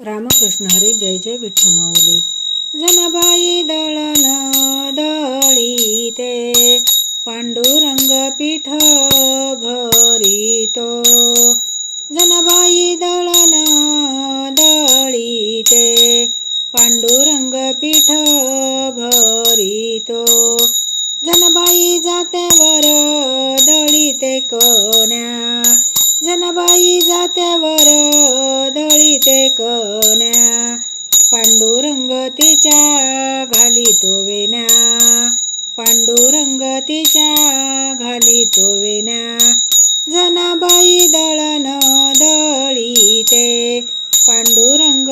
रामकृष्ण हरी जय जय विठू माऊली. जनाबाई दळण दळीते पांडुरंग पीठ भरितो. जनाबाई दळण दळीते पांडुरंग पीठ भरितो. जनबाई जात्यावर दळीते कोण्या जनबाई जात्यावर दळीते कोण्या तिच्या घालितो वेण्या. पांडुरंग तिच्या घालितो वेण्या. जनाबाई दळण दळीते. पांडुरंग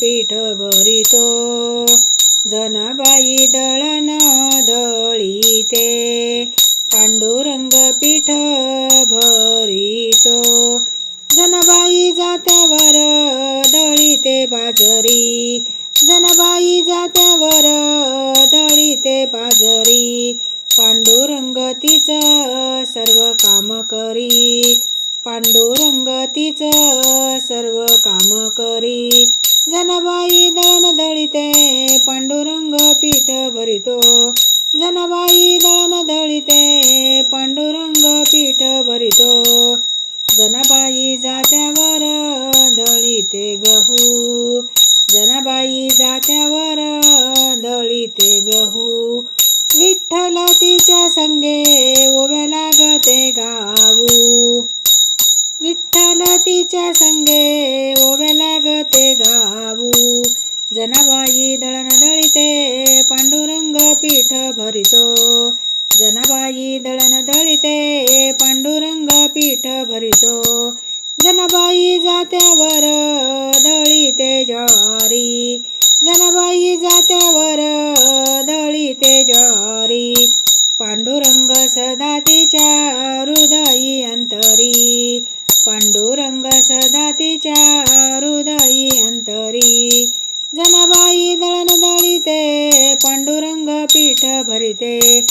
पीठ भरितो. जनाबाई दळण दळीते. पांडुरंग पीठ भरितो. जनाबाई जात्यावर दळीते बाजरी. जात्यावर दळीते बाजरी. पांडुरंग तिचं सर्व काम करी. पांडुरंग तिचं सर्व काम करी. जनाबाई दळण दळीते पांडुरंग पीठ भरितो. जनाबाई दळण दळीते पांडुरंग पीठ भरितो. जनाबाई जात्यावर दळीते गहू. गहू विठ्ठल तिच्या संगे ओव्या लागते गाऊ. विठ्ठल तिच्या संगे ओव्या लागते गाऊ. जनाबाई दळण दळीते पांडुरंग पीठ भरितो. जनाबाई दळण दळीते पांडुरंग पीठ भरितो. जनाबाई जात्यावर दळीते ज्वारी. जनाबाई जात्या सदा तिच्या हृदयी अंतरी. पांडुरंग सदा तिच्या हृदयी अंतरी. जनाबाई दळण दळीते पांडुरंग पीठ भरिते.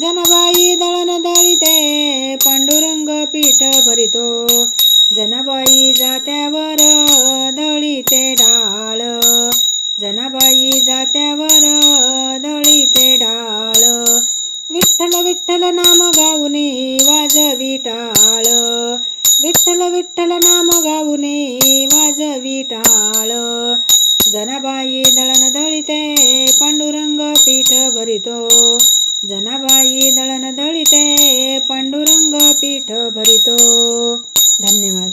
जनाबाई दळण दळीते पांडुरंग पीठ भरितो. जनाबाई जात्यावर दळीते डा विठ्ठल नाम गाऊने वाजवी टाळ विठ्ठल विठ्ठल नाम गाऊने वाजवी टाळ जनाबाई दळण दळिते पांडुरंग पीठ भरितो. जनाबाई दळण दळिते पांडुरंग पीठ भरितो. धन्यवाद.